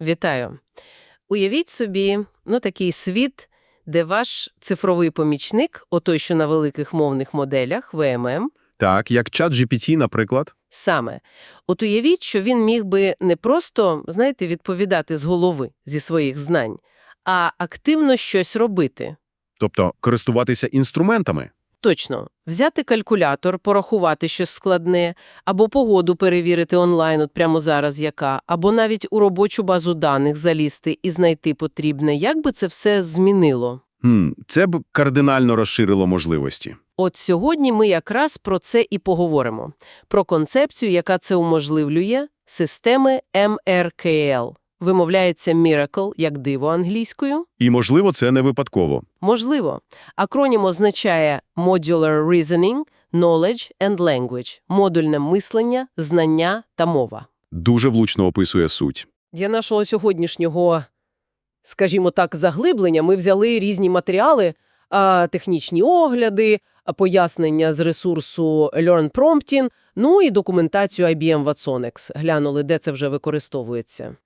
Вітаю. Уявіть собі, ну, такий світ, де ваш цифровий помічник, отой, що на великих мовних моделях, ВММ, Так, як чат GPT, наприклад. саме. От уявіть, що він міг би не просто, знаєте, відповідати з голови, зі своїх знань, а активно щось робити. Тобто користуватися інструментами. Точно. Взяти калькулятор, порахувати щось складне, або погоду перевірити онлайн, от прямо зараз яка, або навіть у робочу базу даних залізти і знайти потрібне. Як би це все змінило? Хм, це б кардинально розширило можливості. От сьогодні ми якраз про це і поговоримо. Про концепцію, яка це уможливлює, системи MRKL. Вимовляється Miracle, як диво англійською. І, можливо, це не випадково. Можливо. Акронім означає Modular Reasoning, Knowledge and Language – модульне мислення, знання та мова. Дуже влучно описує суть. Для нашого сьогоднішнього, скажімо так, заглиблення ми взяли різні матеріали, технічні огляди, пояснення з ресурсу Learn Prompting, ну і документацію IBM Watsonix. Глянули, де це вже використовується.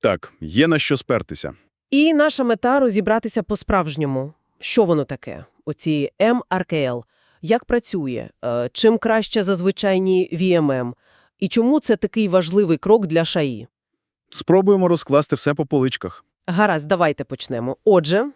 Так, є на що спертися. І наша мета – розібратися по-справжньому. Що воно таке? Оці MRKL. Як працює? Е, Чим краще за звичайні VMM? І чому це такий важливий крок для ШАІ? Спробуємо розкласти все по поличках. Гаразд, давайте почнемо. Отже,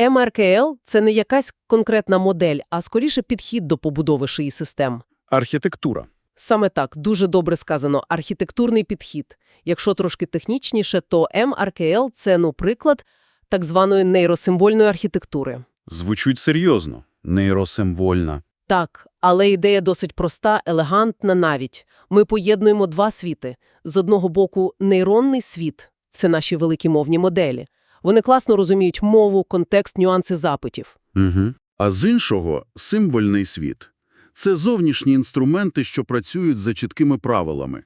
MRKL – це не якась конкретна модель, а скоріше підхід до побудови шиї систем. Архітектура. Саме так, дуже добре сказано, архітектурний підхід. Якщо трошки технічніше, то MRKL – це, ну, приклад так званої нейросимвольної архітектури. Звучуть серйозно. Нейросимвольна. Так, але ідея досить проста, елегантна навіть. Ми поєднуємо два світи. З одного боку, нейронний світ – це наші великі мовні моделі. Вони класно розуміють мову, контекст, нюанси запитів. Угу. А з іншого – символьний світ. Це зовнішні інструменти, що працюють за чіткими правилами.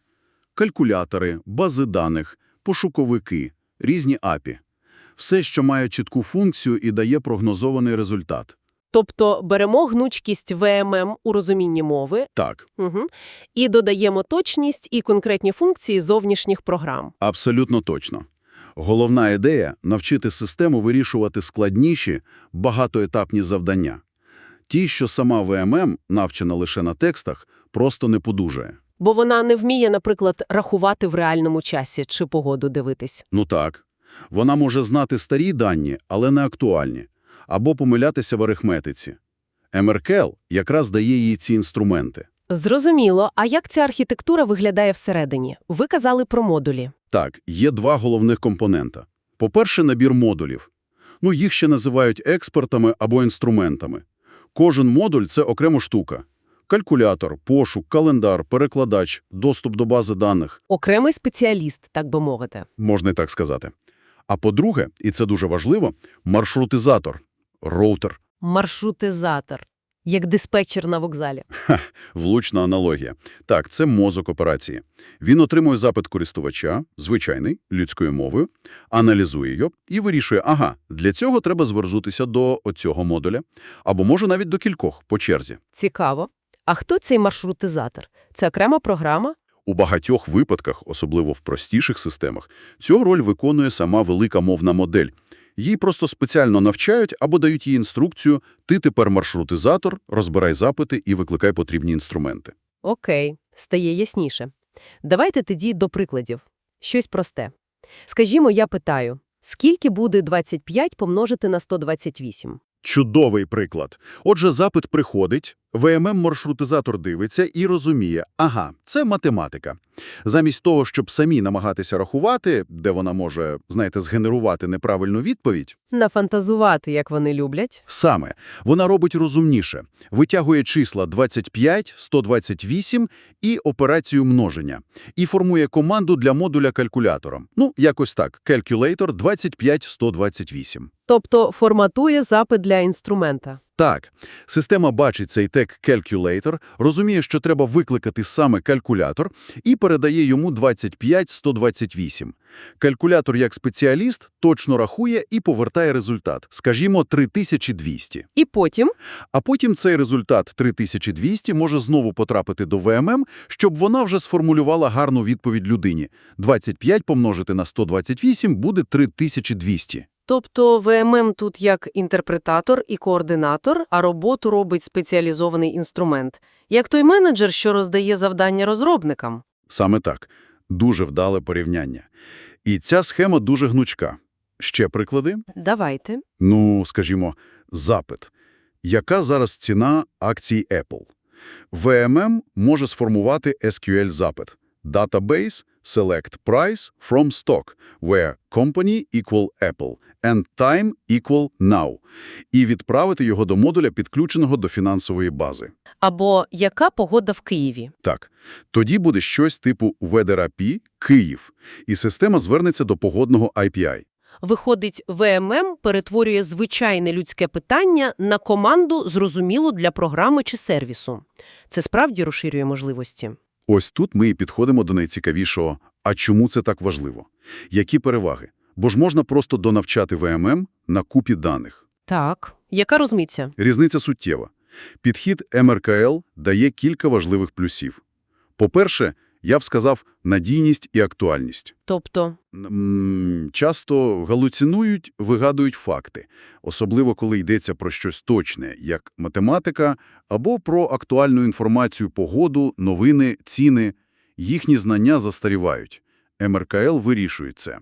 Калькулятори, бази даних, пошуковики, різні API. Все, що має чітку функцію і дає прогнозований результат. Тобто беремо гнучкість ВММ у розумінні мови Так, угу, і додаємо точність і конкретні функції зовнішніх програм. абсолютно точно. Головна ідея – навчити систему вирішувати складніші, багатоетапні завдання. Ті, що сама ВММ, навчена лише на текстах, просто не подужає. Бо вона не вміє, наприклад, рахувати в реальному часі чи погоду дивитись. Ну так. Вона може знати старі дані, але не актуальні. Або помилятися в арифметиці. МРКЛ якраз дає їй ці інструменти. Зрозуміло. А як ця архітектура виглядає всередині? Ви казали про модулі. Так, є два головних компонента. По-перше, набір модулів. Ну, їх ще називають експортами або інструментами. Кожен модуль – це окрема штука. Калькулятор, пошук, календар, перекладач, доступ до бази даних. Окремий спеціаліст, так би мовити. можна і так сказати. А по-друге, і це дуже важливо, маршрутизатор, роутер. Маршрутизатор. Як диспетчер на вокзалі. Влучна аналогія. Так, це мозок операції. Він отримує запит користувача, звичайний, людською мовою, аналізує його і вирішує, ага, для цього треба звернутися до оцього модуля, або може навіть до кількох по черзі. Цікаво. А хто цей маршрутизатор? Це окрема програма? У багатьох випадках, особливо в простіших системах, цю роль виконує сама велика мовна модель. Їй просто спеціально навчають або дають їй інструкцію «ти тепер маршрутизатор, розбирай запити і викликай потрібні інструменти». Окей, стає ясніше. Давайте тоді до прикладів. Щось просте. Скажімо, я питаю, скільки буде 25 помножити на 128? Чудовий приклад. Отже, запит приходить, ВММ-маршрутизатор дивиться і розуміє, ага, це математика. Замість того, щоб самі намагатися рахувати, де вона може, знаєте, згенерувати неправильну відповідь, Нафантазувати, як вони люблять. саме, вона робить розумніше, витягує числа 25, 128 і операцію множення, і формує команду для модуля калькулятором. Ну, якось так, calculator 25, 128. Тобто форматує запит для інструмента. Так, система бачить цей тег «calculator», розуміє, що треба викликати саме калькулятор і передає йому 25128. Калькулятор як спеціаліст точно рахує і повертає результат, скажімо, 3200. І потім А потім цей результат 3200 може знову потрапити до ВММ, щоб вона вже сформулювала гарну відповідь людині. 25 помножити на 128 буде 3200. Тобто ВММ тут як інтерпретатор і координатор, а роботу робить спеціалізований інструмент. Як той менеджер, що роздає завдання розробникам. Саме так. Дуже вдале порівняння. І ця схема дуже гнучка. Ще приклади? Давайте. Ну, скажімо, запит. Яка зараз ціна акцій Apple? VMM може сформувати SQL-запит. Database select price from stock, where company equal Apple and time equal now, і відправити його до модуля, підключеного до фінансової бази. Або яка погода в Києві? Так, тоді буде щось типу Weather API Київ, і система звернеться до погодного API. Виходить, ВММ перетворює звичайне людське питання на команду, зрозумілу для програми чи сервісу. Це справді розширює можливості. Ось тут ми і підходимо до найцікавішого. А чому це так важливо? Які переваги? Бо ж можна просто донавчати ВММ на купі даних. Так. Яка розміця? Різниця суттєва. Підхід МРКЛ дає кілька важливих плюсів. По-перше, я б сказав надійність і актуальність. Тобто, Часто галуцинують, вигадують факти, особливо коли йдеться про щось точне, як математика, або про актуальну інформацію, погоду, новини, ціни. Їхні знання застарівають. МРКЛ вирішує це.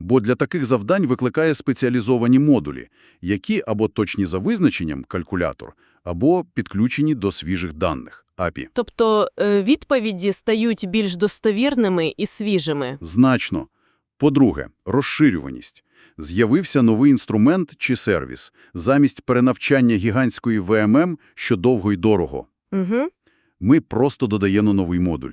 Бо для таких завдань викликає спеціалізовані модулі, які або точні за визначенням калькулятор, або підключені до свіжих даних API. Тобто е, відповіді стають більш достовірними і свіжими. Значно. По-друге, розширюваність. З'явився новий інструмент чи сервіс замість перенавчання гігантської ВММ, що довго й дорого. Угу. Ми просто додаємо новий модуль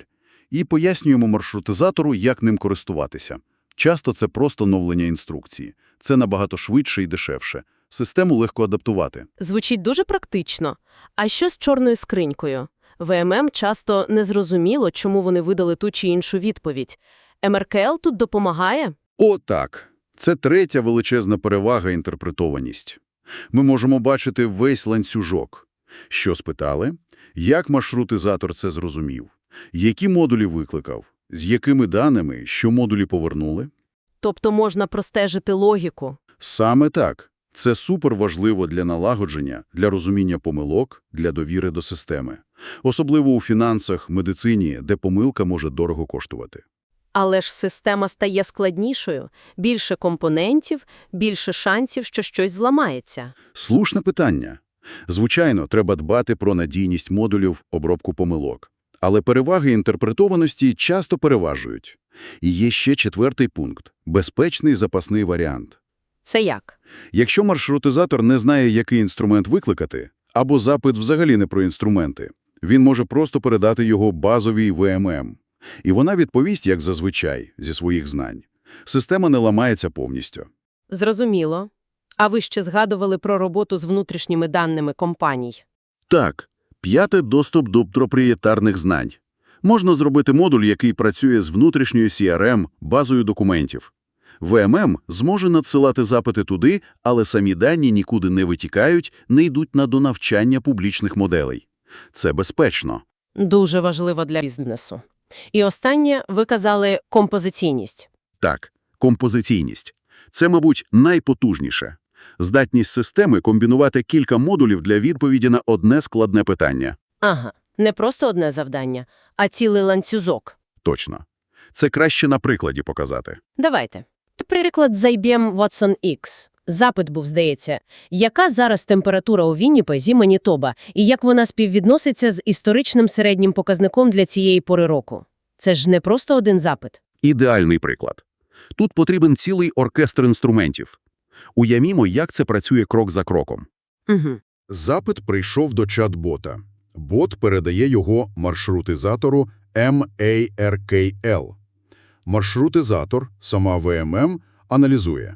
і пояснюємо маршрутизатору, як ним користуватися. Часто це просто новлення інструкції. Це набагато швидше і дешевше. Систему легко адаптувати. Звучить дуже практично. А що з чорною скринькою? ВММ часто незрозуміло, чому вони видали ту чи іншу відповідь. МРКЛ тут допомагає? О, так. Це третя величезна перевага – інтерпретованість. Ми можемо бачити весь ланцюжок. Що спитали? Як маршрутизатор це зрозумів? Які модулі викликав? З якими даними? Що модулі повернули? Тобто можна простежити логіку. Саме так. Це суперважливо для налагодження, для розуміння помилок, для довіри до системи. Особливо у фінансах, медицині, де помилка може дорого коштувати. Але ж система стає складнішою, більше компонентів, більше шансів, що щось зламається. Слушне питання. Звичайно, треба дбати про надійність модулів, обробку помилок. Але переваги інтерпретованості часто переважують. І є ще четвертий пункт – безпечний запасний варіант. Це як? Якщо маршрутизатор не знає, який інструмент викликати, або запит взагалі не про інструменти, він може просто передати його базовій ВММ. І вона відповість, як зазвичай, зі своїх знань. Система не ламається повністю. Зрозуміло. А ви ще згадували про роботу з внутрішніми даними компаній. Так, п'яте – доступ до проприєтарних знань. Можна зробити модуль, який працює з внутрішньою CRM, базою документів. ВММ зможе надсилати запити туди, але самі дані нікуди не витікають, не йдуть на донавчання публічних моделей. Це безпечно. Дуже важливо для бізнесу. І останнє, ви казали композиційність. Так, композиційність. Це, мабуть, найпотужніше. Здатність системи комбінувати кілька модулів для відповіді на одне складне питання. Ага, не просто одне завдання, а цілий ланцюзок. Точно. Це краще на прикладі показати. Давайте. Приклад з IBM Watson X. Запит був, здається. Яка зараз температура у Вінніпезі, Манітоба, і як вона співвідноситься з історичним середнім показником для цієї пори року? Це ж не просто один запит. Ідеальний приклад. Тут потрібен цілий оркестр інструментів. Уявімо, як це працює крок за кроком. Угу. Запит прийшов до чат-бота. Бот передає його маршрутизатору MARKL. Маршрутизатор, сама ВММ, аналізує.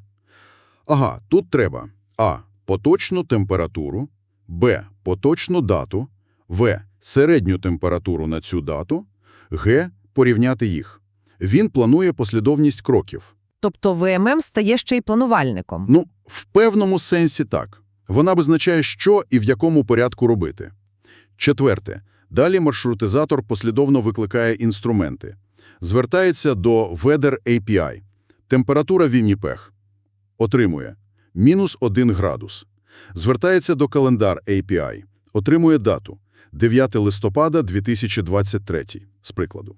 Ага, тут треба а. Поточну температуру, Б. Поточну дату. В. Середню температуру на цю дату. Г. Порівняти їх. Він планує послідовність кроків. Тобто ВММ стає ще й планувальником. Ну, в певному сенсі так. Вона визначає, що і в якому порядку робити. Четверте. Далі маршрутизатор послідовно викликає інструменти. Звертається до Weather API. Температура Вінніпех. Отримує. Мінус 1 градус. Звертається до календар API. Отримує дату. 9 листопада 2023, з прикладу.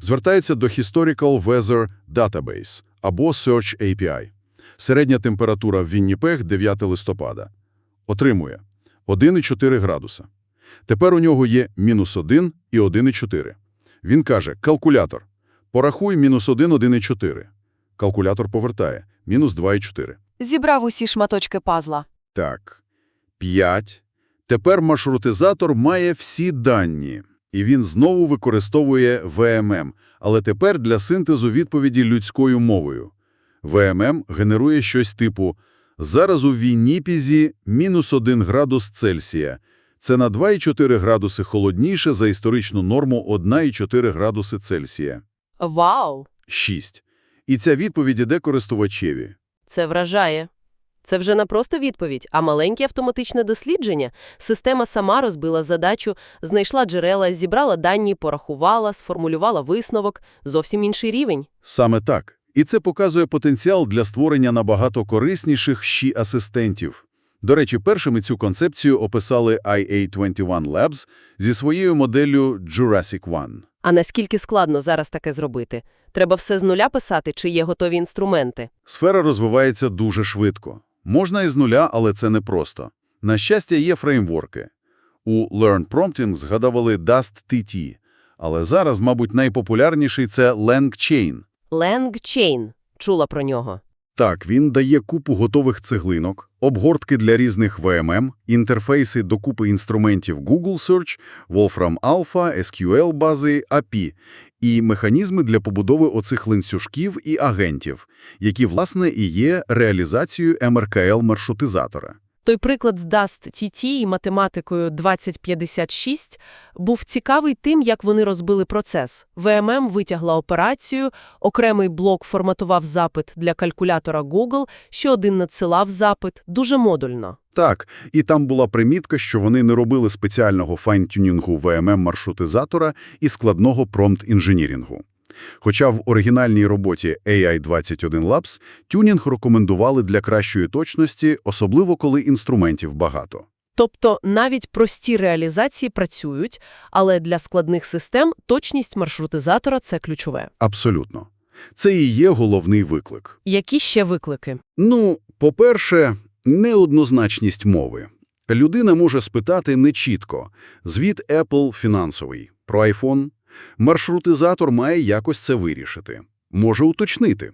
Звертається до Historical Weather Database або Search API. Середня температура в Вінніпех 9 листопада. Отримує 1,4 градуса. Тепер у нього є мінус 1 і 1,4. Він каже, калкулятор, порахуй мінус 1, 1,4. Калкулятор повертає, мінус 2,4. Зібрав усі шматочки пазла. Так, 5. Тепер маршрутизатор має всі дані. І він знову використовує ВММ, але тепер для синтезу відповіді людською мовою. ВММ генерує щось типу «Зараз у Вінніпізі мінус 1 градус Цельсія». Це на 2,4 градуси холодніше за історичну норму 1,4 градуси Цельсія. Вау! 6. І ця відповідь іде користувачеві. Це вражає. Це вже не просто відповідь, а маленьке автоматичне дослідження. Система сама розбила задачу, знайшла джерела, зібрала дані, порахувала, сформулювала висновок. Зовсім інший рівень. Саме так. І це показує потенціал для створення набагато корисніших щі-асистентів. До речі, першими цю концепцію описали IA21 Labs зі своєю моделлю Jurassic One. А наскільки складно зараз таке зробити? Треба все з нуля писати, чи є готові інструменти? Сфера розвивається дуже швидко. Можна і з нуля, але це непросто. На щастя, є фреймворки. У Learn Prompting згадували Dust-TT, але зараз, мабуть, найпопулярніший – це LangChain. LangChain. Чула про нього. Так, він дає купу готових цеглинок, обгортки для різних VMM, інтерфейси до купи інструментів Google Search, Wolfram Alpha, SQL бази, API і механізми для побудови оцих ланцюжків і агентів, які, власне, і є реалізацією MRKL-маршрутизатора. Той приклад з Dust TT і математикою 2056 був цікавий тим, як вони розбили процес. ВММ витягла операцію, окремий блок форматував запит для калькулятора Google, ще один надсилав запит, дуже модульно. Так, і там була примітка, що вони не робили спеціального файн-тюнінгу VMM-маршрутизатора і складного промпт-інженірінгу. Хоча в оригінальній роботі AI21 Labs тюнінг рекомендували для кращої точності, особливо коли інструментів багато. Тобто навіть прості реалізації працюють, але для складних систем точність маршрутизатора – це ключове. Абсолютно. Це і є головний виклик. Які ще виклики? Ну, по-перше, неоднозначність мови. Людина може спитати нечітко. Звіт Apple фінансовий. Про iPhone? Маршрутизатор має якось це вирішити. Може уточнити.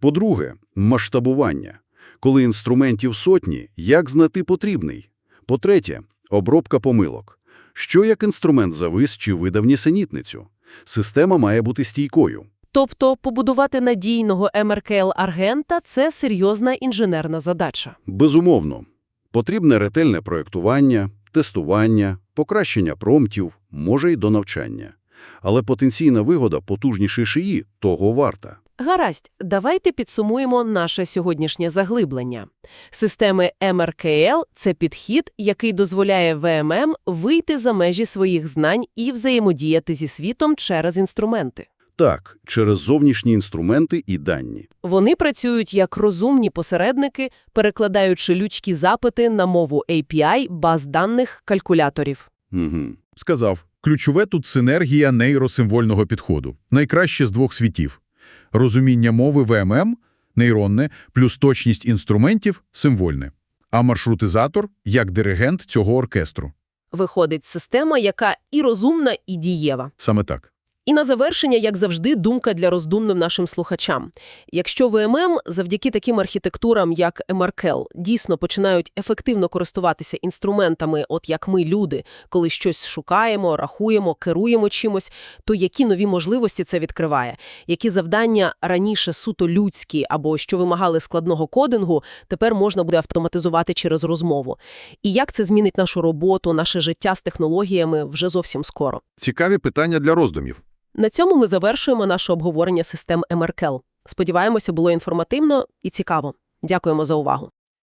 По-друге, масштабування. Коли інструментів сотні, як знати потрібний? По-третє, обробка помилок. Що як інструмент завис чи видав нісенітницю? Система має бути стійкою. Тобто побудувати надійного МРКЛ-аргента – це серйозна інженерна задача. Безумовно. Потрібне ретельне проєктування, тестування, покращення промптів, може й до навчання. Але потенційна вигода потужнішої шиї того варта. Гаразд, давайте підсумуємо наше сьогоднішнє заглиблення. Системи МРКЛ – це підхід, який дозволяє ВММ вийти за межі своїх знань і взаємодіяти зі світом через інструменти. Так, через зовнішні інструменти і дані. Вони працюють як розумні посередники, перекладаючи людські запити на мову API баз даних калькуляторів. Угу. Сказав, ключове тут синергія нейросимвольного підходу. Найкраще з двох світів. Розуміння мови ВММ – нейронне, плюс точність інструментів – символьне. А маршрутизатор – як диригент цього оркестру. Виходить система, яка і розумна, і дієва. Саме так. І на завершення, як завжди, думка для роздумним нашим слухачам. Якщо ВММ завдяки таким архітектурам, як MRKL, дійсно починають ефективно користуватися інструментами, от як ми, люди, коли щось шукаємо, рахуємо, керуємо чимось, то які нові можливості це відкриває? Які завдання раніше суто людські або що вимагали складного кодингу, тепер можна буде автоматизувати через розмову? І як це змінить нашу роботу, наше життя з технологіями вже зовсім скоро? Цікаві питання для роздумів. На цьому ми завершуємо наше обговорення систем МРКЛ. Сподіваємося, було інформативно і цікаво. Дякуємо за увагу.